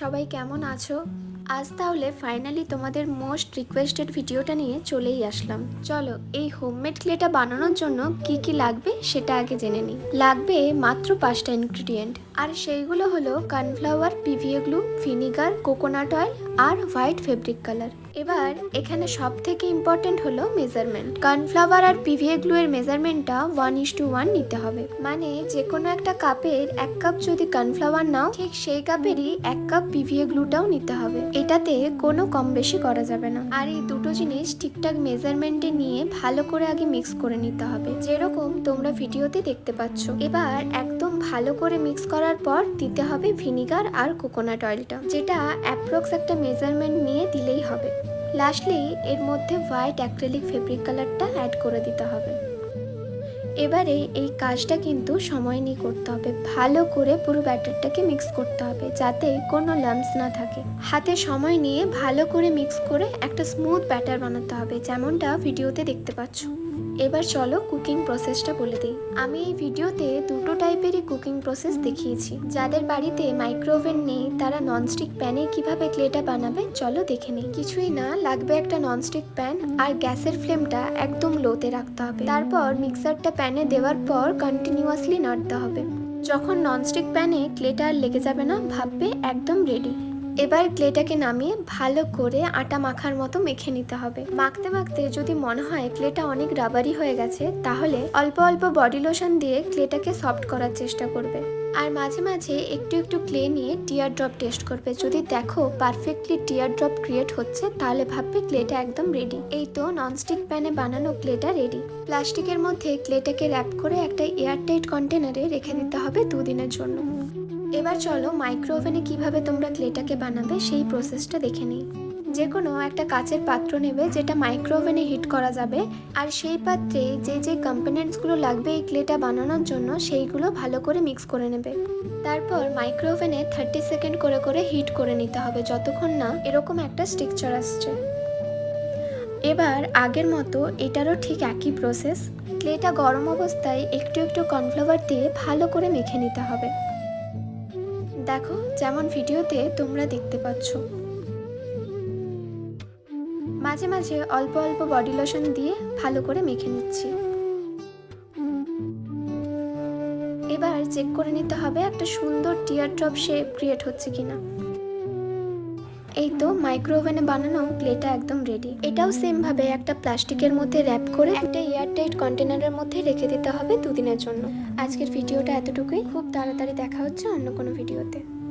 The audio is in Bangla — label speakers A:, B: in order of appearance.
A: সবাই কেমন আছো? আজ তাহলে ফাইনালি তোমাদের মোস্ট রিকোয়েস্টেড ভিডিওটা নিয়ে চলেই আসলাম। চলো, এই হোমমেড ক্লেটা বানানোর জন্য কি কি লাগবে সেটা আগে জেনে নিই। লাগবে মাত্র পাঁচটা ইনগ্রিডিয়েন্ট আর সেইগুলো হলো cornflour PVA glue, vinegar, coconut oil আর হোয়াইট ফেব্রিক কালার। এবার এখানে সব থেকে ইম্পর্টেন্ট হলো মেজারমেন্ট। কর্নফ্লাওয়ার আর পিভিএ গ্লু এর মেজারমেন্টটা ওয়ান ইস টু ওয়ান নিতে হবে। মানে যে কোনো একটা কাপের এক কাপ যদি কর্নফ্লাওয়ার নাও, ঠিক সেই কাপেরই এক কাপ পিভিএ গ্লুটাও নিতে হবে। এটাতে কোনো কম বেশি করা যাবে না। আর এই দুটো জিনিস ঠিকঠাক মেজারমেন্টে নিয়ে ভালো করে আগে মিক্স করে নিতে হবে। যেরকম তোমরা ভিডিওতে দেখতে পাচ্ছ। এবার একদম ভালো করে মিক্স করার পর দিতে হবে ভিনিগার আর কোকোনাট অয়েলটা, যেটা অ্যাপ্রক্স একটা মেজারমেন্ট নিয়ে দিলেই হবে। লাস্টলি এর মধ্যে হোয়াইট অ্যাক্রেলিক ফেব্রিক কালারটা অ্যাড করে দিতে হবে। এবারে এই কাজটা কিন্তু সময় নিয়ে করতে হবে। ভালো করে পুরো ব্যাটারটাকে মিক্স করতে হবে, যাতে কোনো লাম্পস না থাকে। হাতে সময় নিয়ে ভালো করে মিক্স করে একটা স্মুথ ব্যাটার বানাতে হবে, যেমনটা ভিডিওতে দেখতে পাচ্ছ। এবার চলো কুকিং প্রসেসটা বলে দিই। আমি এই ভিডিওতে দুটো টাইপেরই কুকিং প্রসেস দেখিয়েছি। যাদের বাড়িতে মাইক্রোওভেন নেই, তারা ননস্টিক প্যানে কীভাবে ক্লেটা বানাবে, চলো দেখে নিই। কিছুই না, লাগবে একটা ননস্টিক প্যান আর গ্যাসের ফ্লেমটা একদম লোতে রাখতে হবে। তারপর মিক্সারটা প্যানে দেওয়ার পর কন্টিনিউয়াসলি নাড়তে হবে। যখন ননস্টিক প্যানে ক্লেটা আর লেগে যাবে না, ভাববে একদম রেডি এবার ক্লেটাকে নামিয়ে ভালো করে আটা মাখার মতো মেখে নিতে হবে। মাখতে মাখতে যদি মনে হয় ক্লেটা অনেক রাবারি হয়ে গেছে, তাহলে অল্প অল্প বডি লোশন দিয়ে ক্লেটাকে সফট করার চেষ্টা করবে। আর মাঝে মাঝে একটু একটু ক্লে নিয়ে টিয়ার ড্রপ টেস্ট করবে। যদি দেখো পারফেক্টলি টিয়ার ড্রপ ক্রিয়েট হচ্ছে, তাহলে ভাববে ক্লেটা একদম রেডি। এই তো ননস্টিক প্যানে বানানো ক্লেটা রেডি। প্লাস্টিকের মধ্যে ক্লেটাকে র্যাপ করে একটা এয়ারটাইট কন্টেনারে রেখে দিতে হবে দুদিনের জন্য। এবার চলো মাইক্রো ওভেনে কীভাবে তোমরা ক্লেটাকে বানাবে সেই প্রসেসটা দেখে নিই। যে কোনো একটা কাচের পাত্র নেবে যেটা মাইক্রো ওভেনে হিট করা যাবে, আর সেই পাত্রে যে যে কম্পোনেন্টসগুলো লাগবে এই ক্লেটা বানানোর জন্য সেইগুলো ভালো করে মিক্স করে নেবে। তারপর মাইক্রো ওভেনে থার্টি সেকেন্ড করে করে হিট করে নিতে হবে যতক্ষণ না এরকম একটা স্ট্রিকচার আসছে। এবার আগের মতো এটারও ঠিক একই প্রসেস ক্লেটা গরম অবস্থায় একটু একটু কর্নফ্লাওয়ার দিয়ে ভালো করে মেখে নিতে হবে। দেখো, যেমন ভিডিওতে তোমরা দেখতে পাচ্ছ। মাঝে মাঝে অল্প অল্প বডি লোশন দিয়ে ভালো করে মেখে নিচ্ছি। এবার চেক করে নিতে হবে একটা সুন্দর টিয়ার ড্রপ শেপ ক্রিয়েট হচ্ছে কিনা। এই তো মাইক্রো ওভেনে বানানো ক্লেটা একদম রেডি এটাও সেম ভাবে একটা প্লাস্টিকের মধ্যে র্যাপ করে একটা এয়ারটাইট কন্টেনারের মধ্যে রেখে দিতে হবে দুদিনের জন্য। আজকের ভিডিওটা এতটুকুই। খুব তাড়াতাড়ি দেখা হচ্ছে অন্য কোনো ভিডিওতে।